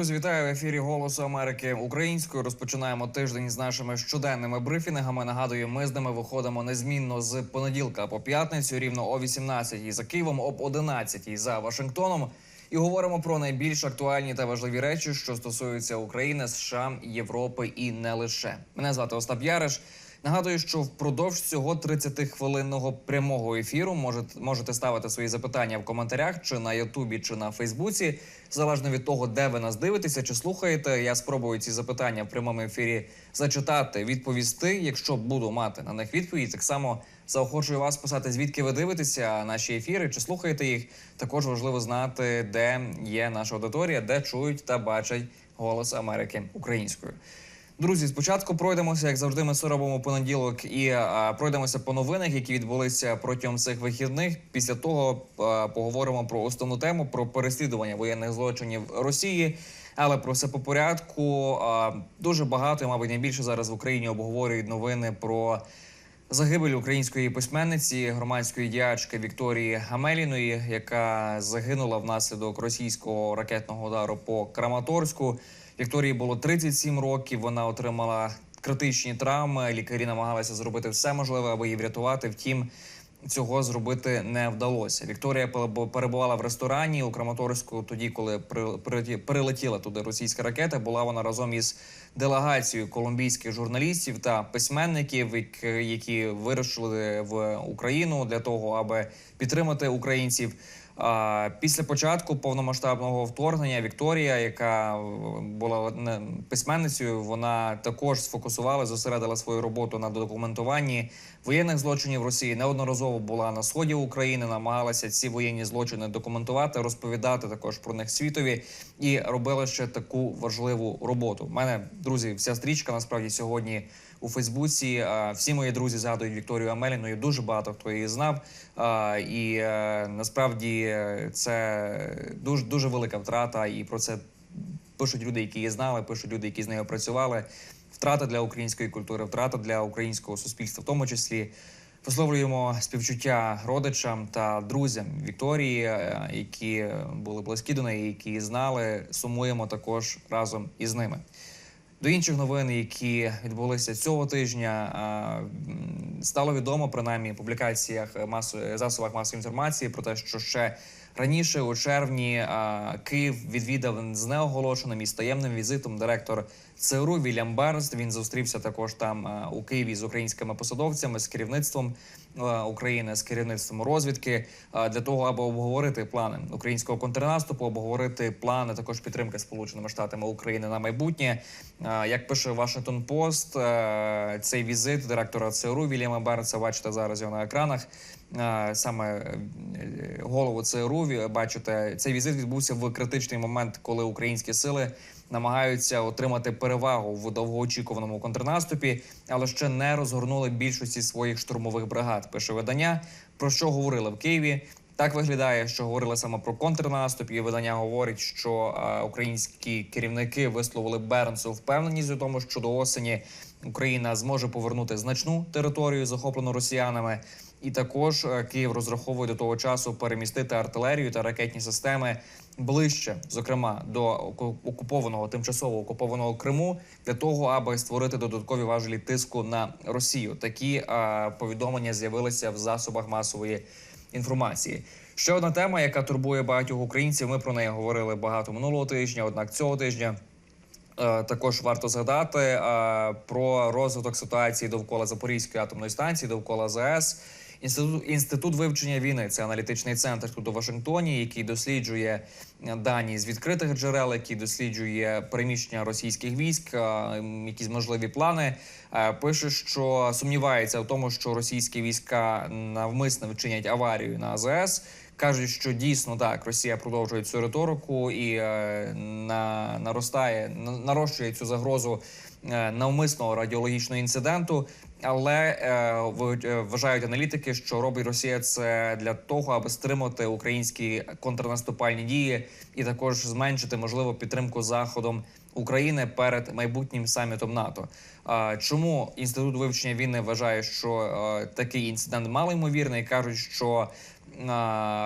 Друзі, вітаю в ефірі Голосу Америки українською. Розпочинаємо тиждень з нашими щоденними брифінгами. Нагадую, ми з ними виходимо незмінно з понеділка по п'ятницю, рівно о 18 за Києвом, об 11 за Вашингтоном. І говоримо про найбільш актуальні та важливі речі, що стосуються України, США, Європи і не лише. Мене звати Остап Яриш. Нагадую, що впродовж цього 30-хвилинного прямого ефіру можете, можете ставити свої запитання в коментарях чи на Ютубі, чи на Фейсбуці, залежно від того, де ви нас дивитеся чи слухаєте. Я спробую ці запитання в прямому ефірі зачитати, відповісти. Якщо буду мати на них відповідь, так само заохочую вас писати, звідки ви дивитеся наші ефіри, чи слухаєте їх. Також важливо знати, де є наша аудиторія, де чують та бачать голос Америки українською. Друзі, спочатку пройдемося, як завжди, ми це робимо понеділок, і а, пройдемося по новинах, які відбулися протягом цих вихідних. Після того а, поговоримо про основну тему про переслідування воєнних злочинів Росії. Але про все по порядку. А, дуже багато, і, мабуть, найбільше зараз в Україні обговорюють новини про загибель української письменниці, громадської діячки Вікторії Гамеліної, яка загинула внаслідок російського ракетного удару по Краматорську. Вікторії було 37 років. Вона отримала критичні травми. Лікарі намагалися зробити все можливе, аби її врятувати. Втім, цього зробити не вдалося. Вікторія перебу- перебувала в ресторані у Краматорську тоді, коли при- при- прилетіла туди російська ракета. Була вона разом із делегацією колумбійських журналістів та письменників, які вирушили в Україну для того, аби підтримати українців. Після початку повномасштабного вторгнення Вікторія, яка е, була письменницею, вона також сфокусувала, зосередила свою роботу на документуванні воєнних злочинів Росії. Неодноразово була на сході України, намагалася ці воєнні злочини документувати, розповідати також про них світові і робила ще таку важливу роботу. У мене друзі, вся стрічка насправді сьогодні у Фейсбуці. Всі мої друзі згадують Вікторію Амеліною. Дуже багато хто її знав. І е, насправді е, це дуже дуже велика втрата. І про це пишуть люди, які її знали, пишуть люди, які з нею працювали. Втрата для української культури, втрата для українського суспільства, в тому числі. Висловлюємо співчуття родичам та друзям Вікторії, е, які були близькі до неї, які знали. Сумуємо також разом із ними. До інших новин, які відбулися цього тижня, стало відомо принаймні в публікаціях масових засобах масової інформації про те, що ще раніше, у червні, Київ відвідав з неоголошеним і з таємним візитом директор ЦРУ Вільям Бернс. Він зустрівся також там у Києві з українськими посадовцями, з керівництвом України, з керівництвом розвідки для того, аби обговорити плани українського контрнаступу, обговорити плани також підтримки Сполученими Штатами України на майбутнє. Як пише Вашингтон Пост, е, цей візит директора ЦРУ Вільяма Бернса, бачите зараз його на екранах. Е, Саме е, голову ЦРУ бачите, цей візит відбувся в критичний момент, коли українські сили намагаються отримати перевагу в довгоочікуваному контрнаступі, але ще не розгорнули більшості своїх штурмових бригад. Пише видання про що говорили в Києві. Так виглядає, що говорили саме про контрнаступ. І видання говорить, що е, українські керівники висловили Бернсу впевненість у тому, що до осені Україна зможе повернути значну територію, захоплену росіянами. І також е, Київ розраховує до того часу перемістити артилерію та ракетні системи ближче, зокрема до окупованого тимчасово окупованого Криму, для того, аби створити додаткові важелі тиску на Росію. Такі е, повідомлення з'явилися в засобах масової інформації. Ще одна тема, яка турбує багатьох українців. Ми про неї говорили багато минулого тижня. Однак цього тижня Е, Також варто згадати е, про розвиток ситуації довкола Запорізької атомної станції, довкола ЗАЕС. Інститут інститут вивчення війни це аналітичний центр тут у Вашингтоні, який досліджує дані з відкритих джерел, який досліджує переміщення російських військ, якісь можливі плани. Пише, що сумнівається в тому, що російські війська навмисно вчинять аварію на АЗС. Кажуть, що дійсно так Росія продовжує цю риторику і е, на наростає на- нарощує цю загрозу е, навмисного радіологічного інциденту. Але е, е, вважають аналітики, що робить Росія це для того, аби стримати українські контрнаступальні дії і також зменшити можливо підтримку заходом України перед майбутнім самітом НАТО. Чому інститут вивчення війни вважає, що е, такий інцидент малоймовірний? кажуть, що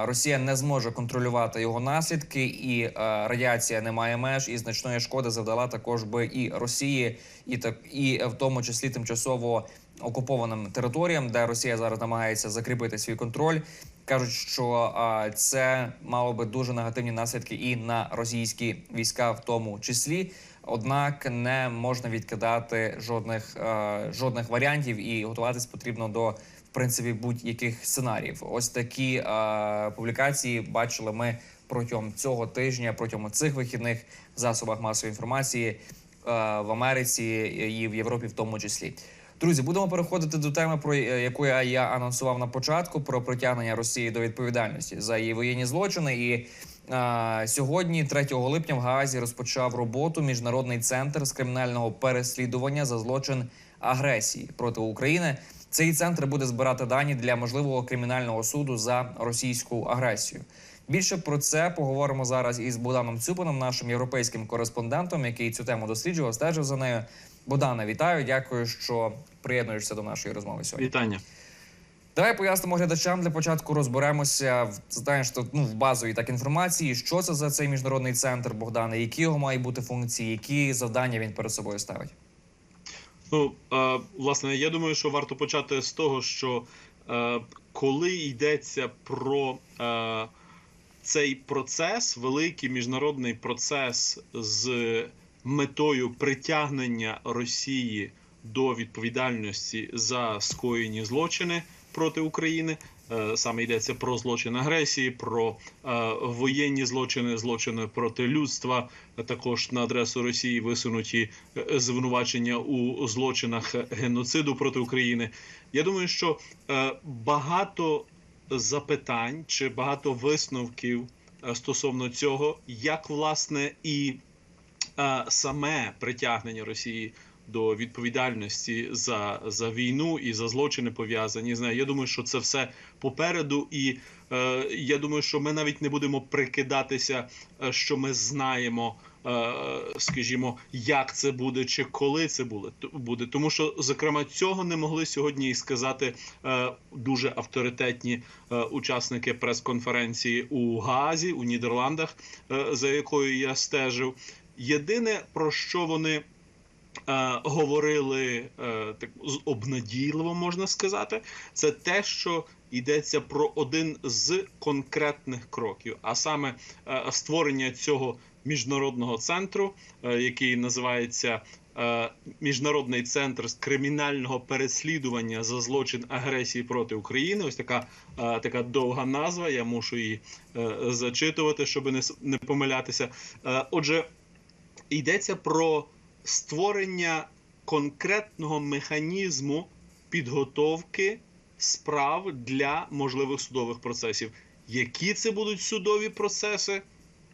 Росія не зможе контролювати його наслідки, і радіація не має меж, і значної шкоди завдала також би і Росії, і так і в тому числі тимчасово окупованим територіям, де Росія зараз намагається закріпити свій контроль. Кажуть, що це мало би дуже негативні наслідки і на російські війська, в тому числі. Однак не можна відкидати жодних жодних варіантів, і готуватись потрібно до в принципі будь-яких сценаріїв. Ось такі публікації бачили ми протягом цього тижня, протягом цих вихідних в засобах масової інформації в Америці і в Європі, в тому числі. Друзі, будемо переходити до теми, про е, яку я, анонсував на початку про притягнення Росії до відповідальності за її воєнні злочини. І е, сьогодні, 3 липня, в Гаазі розпочав роботу міжнародний центр з кримінального переслідування за злочин агресії проти України. Цей центр буде збирати дані для можливого кримінального суду за російську агресію. Більше про це поговоримо зараз із Богданом Цюпином, нашим європейським кореспондентом, який цю тему досліджував, стежив за нею. Богдане, вітаю. Дякую, що приєднуєшся до нашої розмови сьогодні. Вітання. Давай пояснимо глядачам для початку. Розберемося в знаєш, то, ну, в базовій так інформації. Що це за цей міжнародний центр Богдане? Які його мають бути функції, які завдання він перед собою ставить? Ну е, власне, я думаю, що варто почати з того, що е, коли йдеться про е, цей процес, великий міжнародний процес з метою притягнення Росії до відповідальності за скоєні злочини проти України. Е, Саме йдеться про злочин агресії, про е, воєнні злочини, злочини проти людства. Також на адресу Росії висунуті е, звинувачення у злочинах геноциду проти України. Я думаю, що багато запитань чи багато висновків стосовно цього, як власне і саме притягнення Росії до відповідальності за, за війну і за злочини пов'язані з нею. Я думаю, що це все попереду, і е, я думаю, що ми навіть не будемо прикидатися, е, що ми знаємо. е, Скажімо, як це буде чи коли це буде тому що зокрема цього не могли сьогодні і сказати е, дуже авторитетні учасники прес-конференції у Гаазі у Нідерландах, за якою я стежив. Єдине про що вони е, говорили е, так з- обнадійливо, можна сказати, це те, що йдеться про один з конкретних кроків, а саме е, створення цього міжнародного центру, який називається. Міжнародний центр з кримінального переслідування за злочин агресії проти України. Ось така така довга назва. Я мушу її зачитувати, щоб не помилятися. Отже, йдеться про створення конкретного механізму підготовки справ для можливих судових процесів. Які це будуть судові процеси?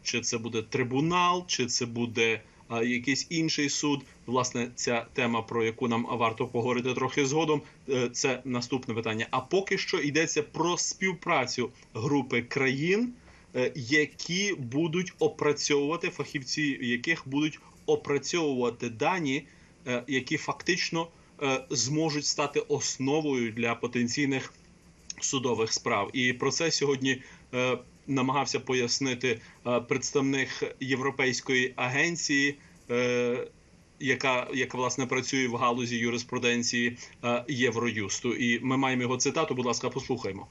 Чи це буде трибунал, чи це буде а, якийсь інший суд? Власне, ця тема, про яку нам варто поговорити трохи згодом, е, це наступне питання. А поки що йдеться про співпрацю групи країн, які будуть опрацьовувати фахівці, яких будуть опрацьовувати дані, е, які фактично е, зможуть стати основою для потенційних судових справ. І про це сьогодні е, намагався пояснити е, представник Європейської агенції. е, Яка, яка власне працює в галузі юриспруденції е, Євроюсту, і ми маємо його цитату. Будь ласка, послухаймо.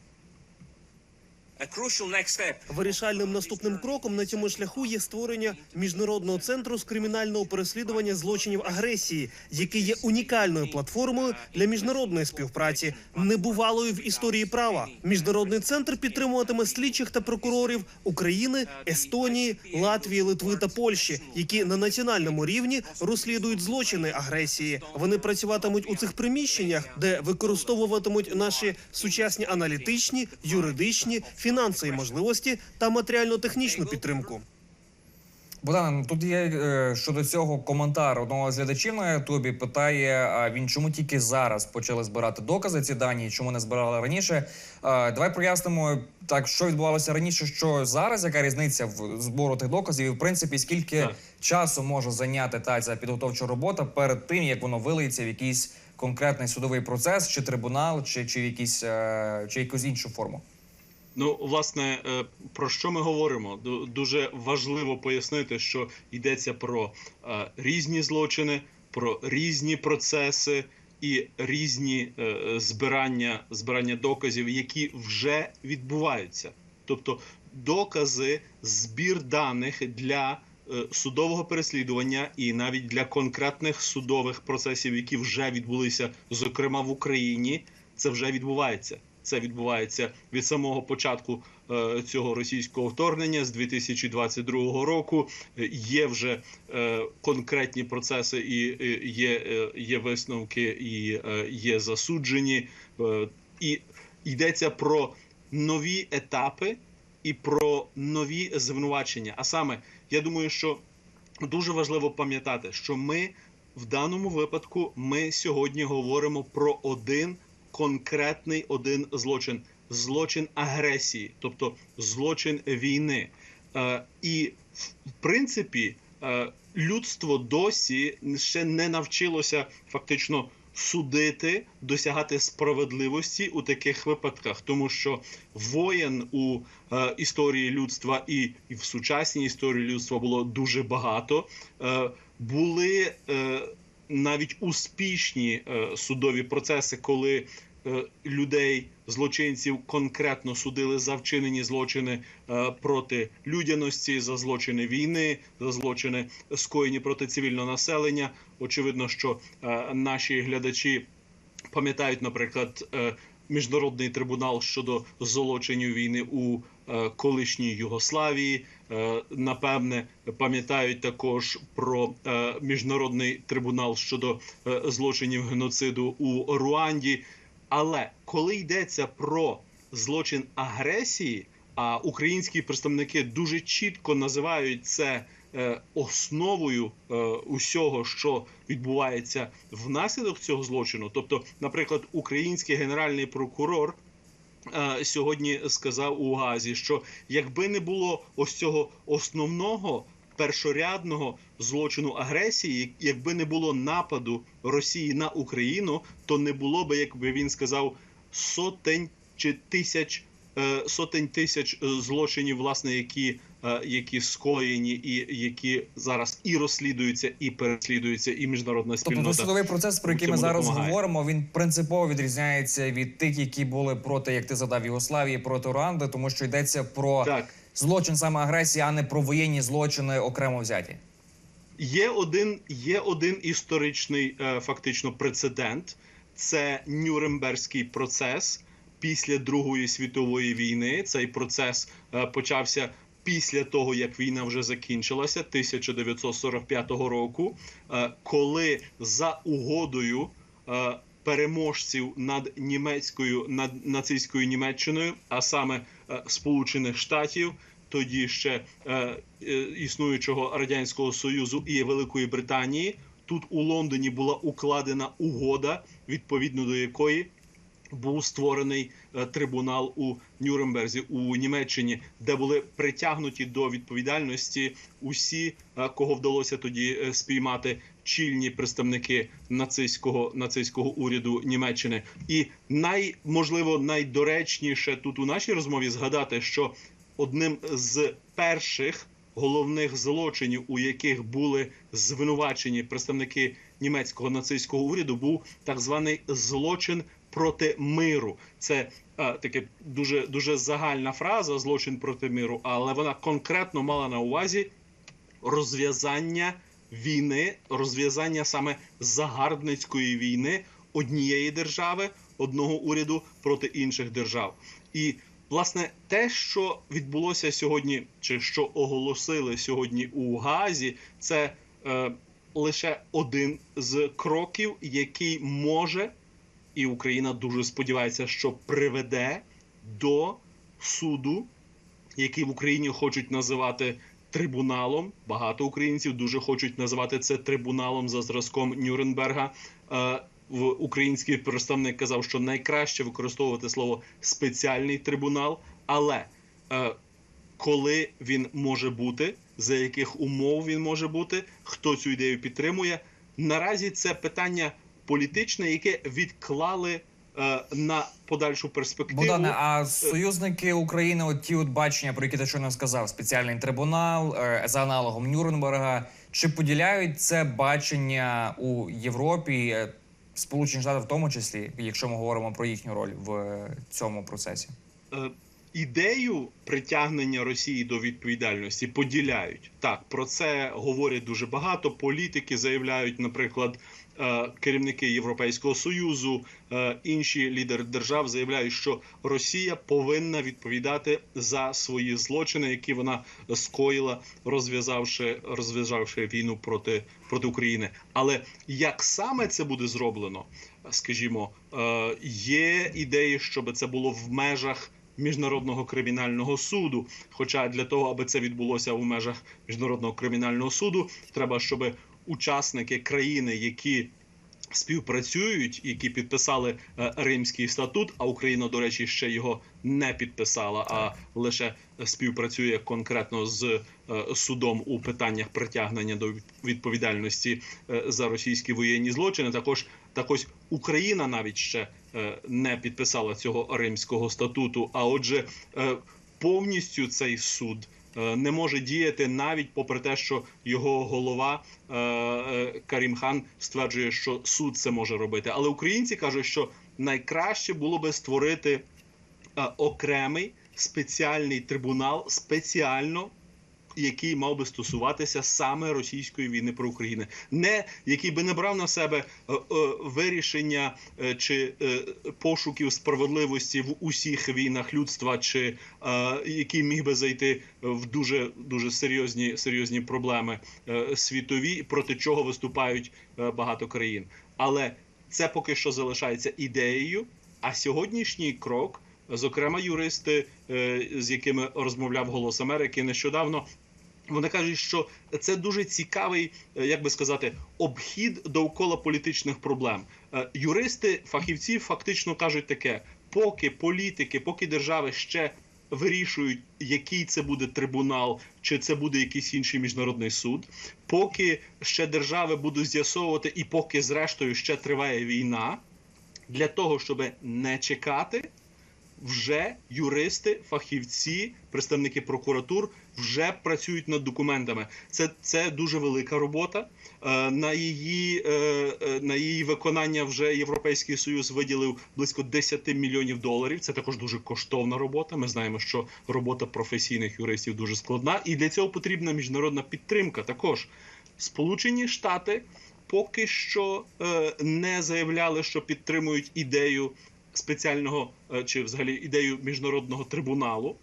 Вирішальним наступним кроком на цьому шляху є створення міжнародного центру з кримінального переслідування злочинів агресії, який є унікальною платформою для міжнародної співпраці, небувалою в історії права. Міжнародний центр підтримуватиме слідчих та прокурорів України, Естонії, Латвії, Литви та Польщі, які на національному рівні розслідують злочини агресії. Вони працюватимуть у цих приміщеннях, де використовуватимуть наші сучасні аналітичні, юридичні, фінансові можливості та матеріально-технічну підтримку. Богдане, ну, тут є е, щодо цього коментар одного з глядачів на Ютубі. Питає а він, чому тільки зараз почали збирати докази ці дані, чому не збирали раніше. Е, давай прояснимо так, що відбувалося раніше, що зараз, яка різниця в збору тих доказів, і в принципі, скільки Так. часу може зайняти та ця підготовча робота перед тим, як воно вилиється в якийсь конкретний судовий процес, чи трибунал, чи, чи в якийсь е, чи якусь іншу форму. Ну, власне, е, про що ми говоримо? Дуже важливо пояснити, що йдеться про е, різні злочини, про різні процеси і різні е, збирання, збирання доказів, які вже відбуваються. Тобто докази, збір даних для судового переслідування і навіть для конкретних судових процесів, які вже відбулися, зокрема в Україні, це вже відбувається. Це відбувається від самого початку е, цього російського вторгнення з 2022 року. Е, Є вже е, конкретні процеси, і є, є висновки, і є засуджені. І йдеться про нові етапи і про нові звинувачення. А саме, я думаю, що дуже важливо пам'ятати, що ми в даному випадку ми сьогодні говоримо про один конкретний один злочин злочин агресії, тобто злочин війни. Е, і в принципі, е, людство досі ще не навчилося фактично судити, досягати справедливості у таких випадках, тому що воєн у е, історії людства і, і в сучасній історії людства було дуже багато. Е, були е, навіть успішні е, судові процеси, коли е, людей, злочинців конкретно судили за вчинені злочини е, проти людяності, за злочини війни, за злочини скоєні проти цивільного населення. Очевидно, що наші глядачі пам'ятають, наприклад, міжнародний трибунал щодо злочинів війни у колишній Югославії. Е, Напевне, пам'ятають також про е, міжнародний трибунал щодо е, злочинів геноциду у Руанді. Але коли йдеться про злочин агресії, а українські представники дуже чітко називають це е, основою е, усього, що відбувається внаслідок цього злочину. Тобто, наприклад, український генеральний прокурор е, сьогодні сказав у Газі, що якби не було ось цього основного першорядного злочину агресії, якби не було нападу Росії на Україну, то не було би, якби він сказав, сотень чи тисяч е, сотень тисяч е, злочинів, власне, які, е, які скоєні, і які зараз і розслідуються, і переслідуються, і міжнародна Тобто судовий процес, про який ми зараз допомагає. говоримо, він принципово відрізняється від тих, які були проти, як ти задав Югославії, проти Руанди, тому що йдеться про Так. злочин саме агресії, а не про воєнні злочини окремо взяті. Є один, є один історичний е, фактично прецедент. Це Нюрнберзький процес після Другої світової війни. Цей процес е, почався після того, як війна вже закінчилася, 1945 року, е, коли за угодою е, переможців над німецькою над нацистською Німеччиною, а саме Сполучених Штатів, тоді ще існуючого радянського союзу і Великої Британії. Тут у Лондоні була укладена угода, відповідно до якої був створений е, трибунал у Нюрнберзі у Німеччині, де були притягнуті до відповідальності усі, е, кого вдалося тоді е, спіймати чільні представники нацистського нацистського уряду Німеччини. І най, можливо найдоречніше тут у нашій розмові згадати, що одним з перших головних злочинів, у яких були звинувачені представники німецького нацистського уряду, був так званий злочин проти миру. Це е, таке дуже дуже загальна фраза злочин проти миру, але вона конкретно мала на увазі розв'язання війни, розв'язання саме загарбницької війни однієї держави, одного уряду проти інших держав. І власне те, що відбулося сьогодні, чи що оголосили сьогодні у Газі, це е, лише один з кроків, який може, і Україна дуже сподівається, що приведе до суду, який в Україні хочуть називати трибуналом. Багато українців дуже хочуть називати це трибуналом за зразком Нюрнберга. Е, в український представник казав, що найкраще використовувати слово спеціальний трибунал, але е, коли він може бути, за яких умов він може бути, хто цю ідею підтримує. Наразі це питання політичне, яке відклали е, на подальшу перспективу. Богдане, а союзники України, от ті от бачення, про які ти щойно сказав, спеціальний трибунал е, за аналогом Нюрнберга, чи поділяють це бачення у Європі, е, Сполучені Штати в тому числі, якщо ми говоримо про їхню роль в е, цьому процесі? Е, ідею притягнення Росії до відповідальності поділяють. Так, про це говорять дуже багато. Політики заявляють, наприклад, е, керівники Європейського союзу, е, інші лідери держав заявляють, що Росія повинна відповідати за свої злочини, які вона скоїла, розв'язавши розв'язавши війну проти, проти України. Але як саме це буде зроблено, скажімо, е, є ідеї, щоб це було в межах. Міжнародного кримінального суду. Хоча для того, аби це відбулося у межах міжнародного кримінального суду, треба, щоб учасники країни, які співпрацюють, які підписали е, Римський статут, а Україна, до речі, ще його не підписала, а лише співпрацює конкретно з е, судом у питаннях притягнення до відповідальності е, за російські воєнні злочини. Також так ось Україна навіть ще не підписала цього Римського статуту. А отже, повністю цей суд не може діяти навіть попри те, що його голова е, е, Карім Хан стверджує, що суд це може робити. Але українці кажуть, що найкраще було би створити е, окремий спеціальний трибунал спеціально. Який мав би стосуватися саме російської війни про Україну, не який би не брав на себе е, е, вирішення е, чи пошуків справедливості в усіх війнах людства, чи який міг би зайти в дуже дуже серйозні серйозні проблеми світові, проти чого виступають багато країн. Але це поки що залишається ідеєю. А сьогоднішній крок, зокрема, юристи, е, з якими розмовляв Голос Америки нещодавно. Вони кажуть, що це дуже цікавий, е, як би сказати, обхід довкола політичних проблем. Е, Юристи, фахівці фактично кажуть таке: поки політики, поки держави ще вирішують, який це буде трибунал, чи це буде якийсь інший міжнародний суд, поки ще держави будуть з'ясовувати, і поки зрештою ще триває війна, для того, щоб не чекати вже юристи, фахівці, представники прокуратур вже працюють над документами. Це, це дуже велика робота. Е, На її, е, е, на її виконання вже Європейський Союз виділив близько 10 мільйонів доларів. Це також дуже коштовна робота. Ми знаємо, що робота професійних юристів дуже складна, і для цього потрібна міжнародна підтримка. Також Сполучені Штати поки що не заявляли, що підтримують ідею спеціального е, чи взагалі ідею міжнародного трибуналу.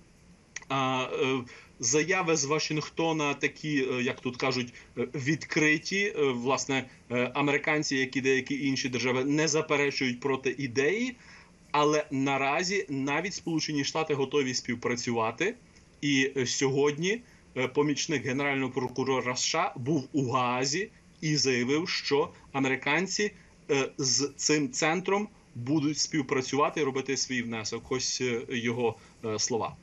А е, заяви з Вашингтона такі, е, як тут кажуть, відкриті. Власне, американці, як і деякі інші держави, не заперечують проти ідеї, але наразі навіть Сполучені Штати готові співпрацювати. І сьогодні помічник генерального прокурора США був у Гаазі і заявив, що американці з цим центром будуть співпрацювати і робити свій внесок. Ось е, його е, слова.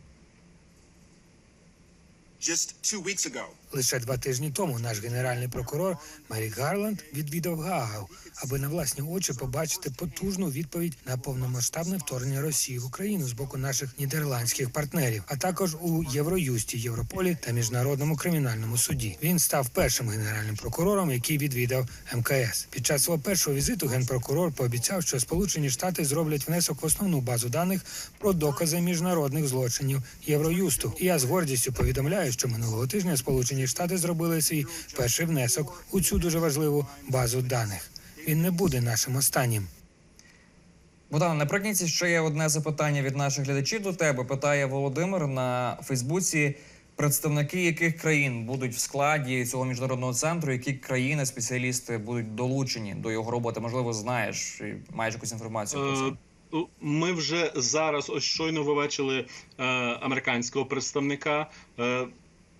Лише два тижні тому наш генеральний прокурор Мерік Гарланд відвідав Гаагу, аби на власні очі побачити потужну відповідь на повномасштабне вторгнення Росії в Україну з боку наших нідерландських партнерів, а також у Євроюсті, Європолі та міжнародному кримінальному суді. Він став першим генеральним прокурором, який відвідав МКС. Під час свого першого візиту генпрокурор пообіцяв, що Сполучені Штати зроблять внесок в основну базу даних про докази міжнародних злочинів Євроюсту. І я з гордістю повідомляю, що минулого тижня Сполучені Штати зробили свій перший внесок у цю дуже важливу базу даних. Він не буде нашим останнім. Богдан, наприкінці ще є одне запитання від наших глядачів до тебе. Питає Володимир на Фейсбуці. Представники яких країн будуть в складі цього міжнародного центру, які країни, спеціалісти будуть долучені до його роботи? Можливо, знаєш маєш якусь інформацію про це? Е, Ми вже зараз, ось щойно ви бачили е, американського представника. Е,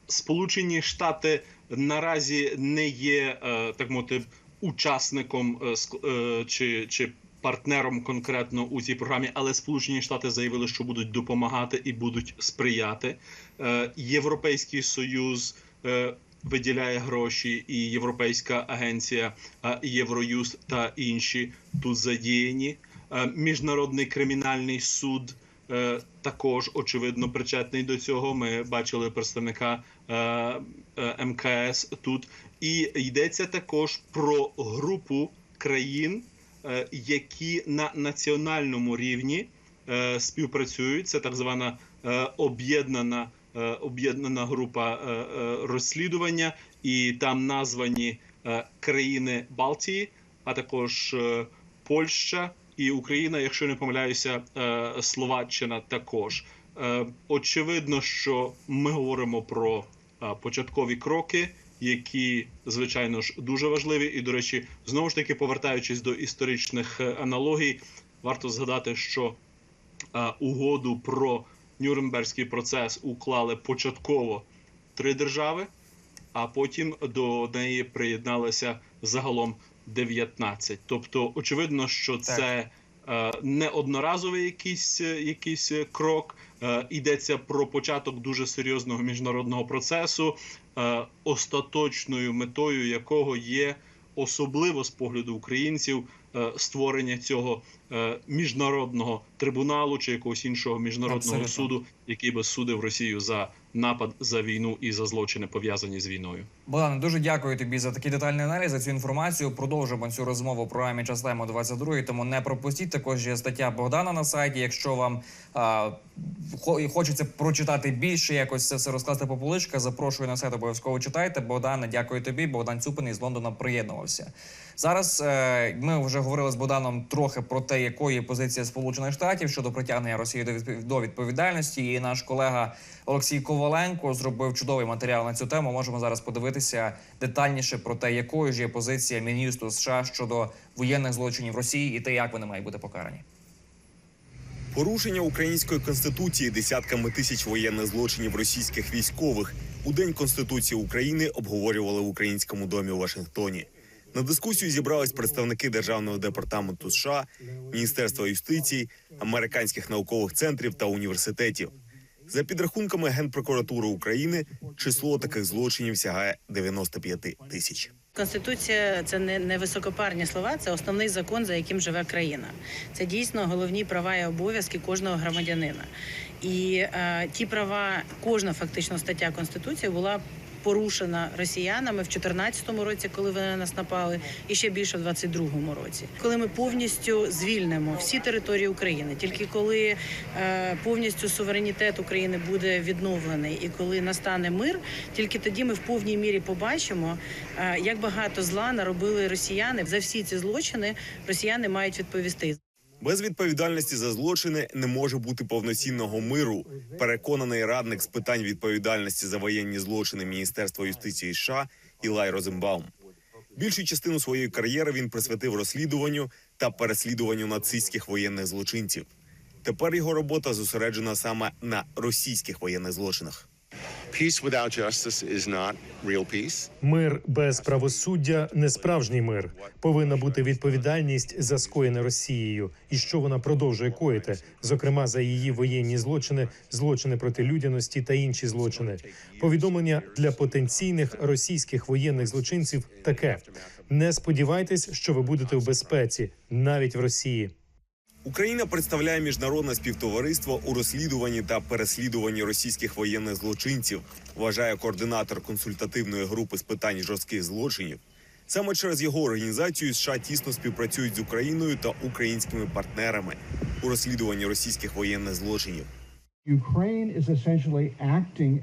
Сполучені Штати наразі не є е, так мовити учасником е, е, чи, чи партнером конкретно у цій програмі, але Сполучені Штати заявили, що будуть допомагати і будуть сприяти. Європейський Союз виділяє гроші, і Європейська агенція Євроюз та інші тут задіяні. Міжнародний кримінальний суд також очевидно причетний до цього. Ми бачили представника е, е, МКС тут. І йдеться також про групу країн, е, які на національному рівні е, співпрацюють. Це так звана е, об'єднана, е, об'єднана група е, е, розслідування, і там названі е, країни Балтії, а також е, Польща і Україна, якщо не помиляюся, е, Словаччина також. Е, Очевидно, що ми говоримо про е, початкові кроки, які звичайно ж дуже важливі. І, до речі, знову ж таки, повертаючись до історичних аналогій, варто згадати, що угоду про Нюрнберзький процес уклали початково три держави, а потім до неї приєдналися загалом 19. Тобто, очевидно, що це е, не одноразовий якийсь, е, якийсь е, крок. Йдеться про початок дуже серйозного міжнародного процесу, остаточною метою якого є особливо з погляду українців створення цього е, міжнародного трибуналу чи якогось іншого міжнародного Абсолютно. суду, який би судив Росію за напад за війну і за злочини пов'язані з війною. Богдан, дуже дякую тобі за такий детальний аналіз, за цю інформацію. Продовжимо цю розмову в програмі час тему 22, тому не пропустіть. Також є стаття Богдана на сайті. Якщо вам а, хо- хочеться прочитати більше, якось це все розкласти по поличках, запрошую на сайт, обов'язково читайте. Богдане, дякую тобі. Богдан Цюпин із Лондона приєднувався. Зараз е, ми вже говорили з Богданом трохи про те, якої позиція Сполучених Штатів щодо притягнення Росії до відпов- до відповідальності. І наш колега Олексій Коваленко зробив чудовий матеріал на цю тему. Можемо зараз подивитися детальніше про те, якою ж є позиція міністру США щодо воєнних злочинів Росії і те, як вони мають бути покарані. Порушення української конституції десятками тисяч воєнних злочинів російських військових у день конституції України обговорювали в українському домі у Вашингтоні. На дискусію зібрались представники державного департаменту США, Міністерства юстиції, американських наукових центрів та університетів. За підрахунками Генпрокуратури України, число таких злочинів сягає 95 тисяч. Конституція це не, не високопарні слова, це основний закон, за яким живе країна. Це дійсно головні права і обов'язки кожного громадянина. І е, ті права, кожна фактично стаття Конституції була порушена росіянами в 2014 році, коли вони на нас напали, і ще більше в 2022 році. Коли ми повністю звільнимо всі території України, тільки коли е, повністю суверенітет України буде відновлений, і коли настане мир, тільки тоді ми в повній мірі побачимо, е, як багато зла наробили росіяни. За всі ці злочини росіяни мають відповісти. Без відповідальності за злочини не може бути повноцінного миру. Переконаний радник з питань відповідальності за воєнні злочини Міністерства юстиції США Ілай Розенбаум. Більшу частину своєї кар'єри він присвятив розслідуванню та переслідуванню нацистських воєнних злочинців. Тепер його робота зосереджена саме на російських воєнних злочинах. Мир без правосуддя не справжній мир. Повинна бути відповідальність за скоєне Росією, і що вона продовжує коїти, зокрема за її воєнні злочини, злочини проти людяності та інші злочини. Повідомлення для потенційних російських воєнних злочинців таке: не сподівайтесь, що ви будете в безпеці навіть в Росії. Україна представляє міжнародне співтовариство у розслідуванні та переслідуванні російських воєнних злочинців, вважає координатор консультативної групи з питань жорстких злочинів. Саме через його організацію США тісно співпрацюють з Україною та українськими партнерами у розслідуванні російських воєнних злочинів.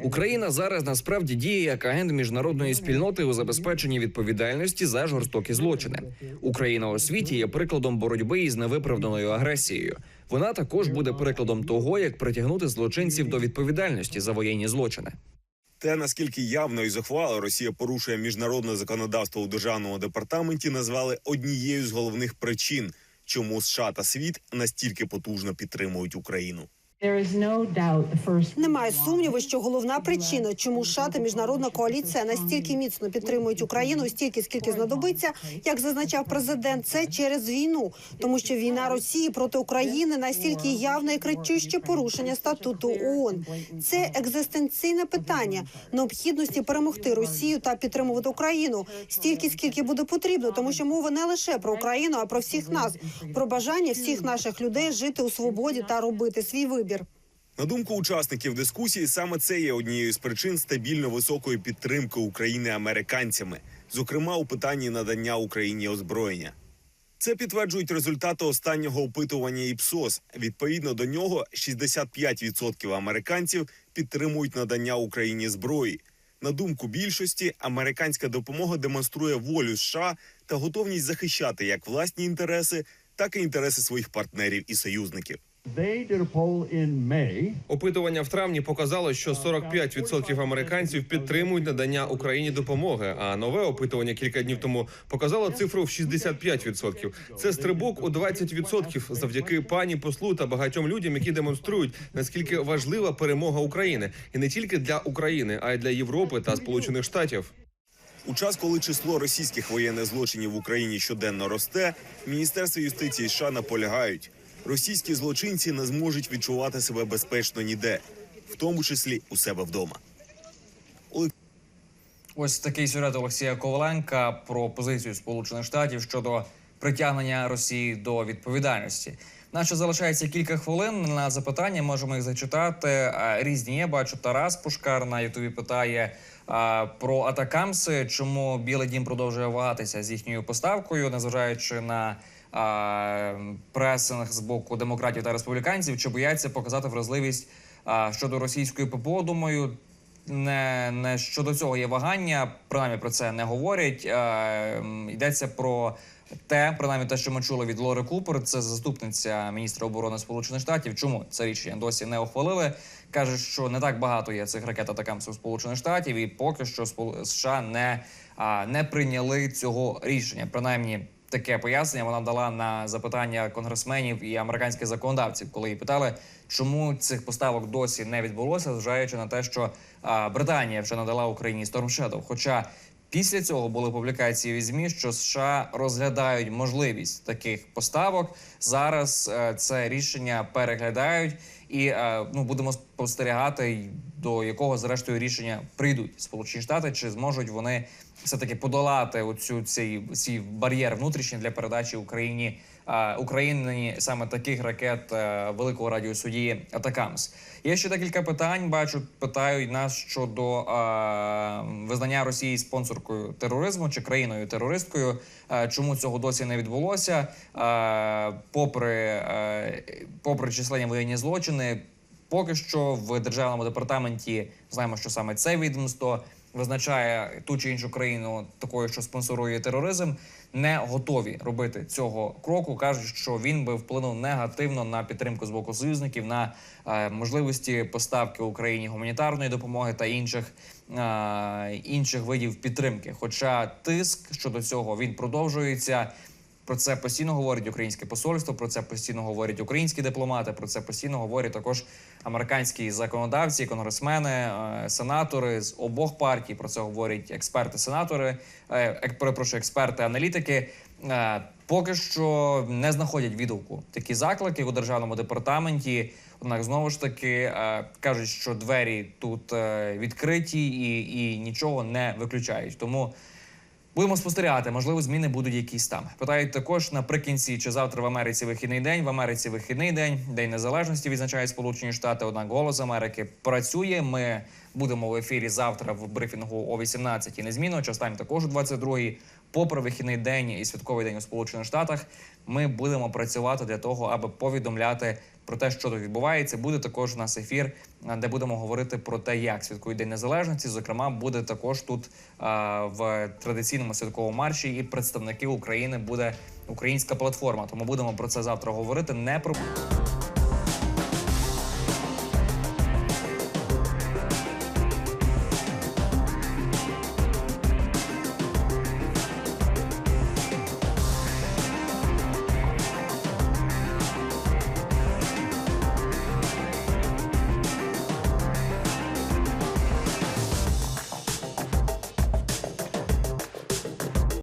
Україна зараз насправді діє як агент міжнародної спільноти у забезпеченні відповідальності за жорстокі злочини. Україна у світі є прикладом боротьби із невиправданою агресією. Вона також буде прикладом того, як притягнути злочинців до відповідальності за воєнні злочини. Те, наскільки явно і зухвало Росія порушує міжнародне законодавство у державному департаменті, назвали однією з головних причин, чому США та світ настільки потужно підтримують Україну. Немає сумніву, що головна причина, чому США та міжнародна коаліція настільки міцно підтримують Україну, стільки скільки знадобиться, як зазначав президент, це через війну, тому що війна Росії проти України настільки явне і кричуще порушення статуту ООН. Це екзистенційне питання необхідності перемогти Росію та підтримувати Україну стільки, скільки буде потрібно, тому що мова не лише про Україну, а про всіх нас, про бажання всіх наших людей жити у свободі та робити свій вибір. На думку учасників дискусії, саме це є однією з причин стабільно високої підтримки України американцями, зокрема у питанні надання Україні озброєння. Це підтверджують результати останнього опитування ІПСОС. Відповідно до нього, 65% американців підтримують надання Україні зброї. На думку більшості, американська допомога демонструє волю США та готовність захищати як власні інтереси, так і інтереси своїх партнерів і союзників. Опитування в травні показало, що 45% американців підтримують надання Україні допомоги. А нове опитування кілька днів тому показало цифру в 65%. Це стрибок у 20% завдяки пані послу та багатьом людям, які демонструють наскільки важлива перемога України, і не тільки для України, а й для Європи та Сполучених Штатів. У час, коли число російських воєнних злочинів в Україні щоденно росте, в Міністерстві юстиції США наполягають, російські злочинці не зможуть відчувати себе безпечно ніде, в тому числі у себе вдома. Ось такий сюжет Олексія Коваленка про позицію Сполучених Штатів щодо притягнення Росії до відповідальності. Наче залишається кілька хвилин на запитання. Можемо їх зачитати. Різні є. Бачу, Тарас Пушкар на Ютубі питає про атакамси. Чому Білий Дім продовжує вагатися з їхньою поставкою, незважаючи на пресинг з боку демократів та республіканців, чи бояться показати вразливість щодо російської ППО? Думаю, не, не щодо цього є вагання, принаймні про це не говорять. Йдеться про те, принаймні те, що ми чули від Лори Купер, це заступниця міністра оборони Сполучених Штатів. Чому це рішення досі не ухвалили? Каже, що не так багато є цих ракет атакамсів Сполучених Штатів, і поки що США не, не прийняли цього рішення. Принаймні. Таке пояснення вона дала на запитання конгресменів і американських законодавців, коли її питали, чому цих поставок досі не відбулося, зважаючи на те, що Британія вже надала Україні Storm. Хоча після цього були публікації в ЗМІ, що США розглядають можливість таких поставок. Зараз е, це рішення переглядають, і е, ну будемо спостерігати, до якого зрештою рішення прийдуть Сполучені Штати, чи зможуть вони все таки подолати оцю цей, цей бар'єр внутрішній для передачі Україні е, Україні саме таких ракет е, великого радіусу дії Атакамс. Є ще декілька питань. Бачу, питають нас щодо е, визнання Росії спонсоркою тероризму чи країною терористкою. Е, чому цього досі не відбулося? Е, попри, е, попри численні воєнні злочини, поки що в державному департаменті знаємо, що саме це відомство визначає ту чи іншу країну такою, що спонсорує тероризм, не готові робити цього кроку. кажуть, що він би вплинув негативно на підтримку з боку союзників, на е, можливості поставки Україні гуманітарної допомоги та інших, е, інших видів підтримки. Хоча тиск щодо цього він продовжується. Про це постійно говорить українське посольство. Про це постійно говорять українські дипломати. Про це постійно говорять також американські законодавці, конгресмени, е, сенатори з обох партій. Про це говорять експерти, сенатори, е, перепрошую, експерти, аналітики. Е, Поки що не знаходять відгуку такі заклики у державному департаменті. Однак знову ж таки кажуть, що двері тут відкриті і, і нічого не виключають. Тому Будемо спостерігати, можливо, зміни будуть якісь там. Питають також наприкінці, чи завтра в Америці вихідний день. В Америці вихідний день, День Незалежності відзначають Сполучені Штати. Однак голос Америки працює. Ми будемо в ефірі завтра в брифінгу о 18 незмінно. Час тайм також о 22 Попри вихідний день і святковий день у Сполучених Штатах, ми будемо працювати для того, аби повідомляти про те, що тут відбувається. Буде також у нас ефір, де будемо говорити про те, як святкують День Незалежності. Зокрема, буде також тут в традиційному святковому марші і представники України буде українська платформа. Тому будемо про це завтра говорити. Не про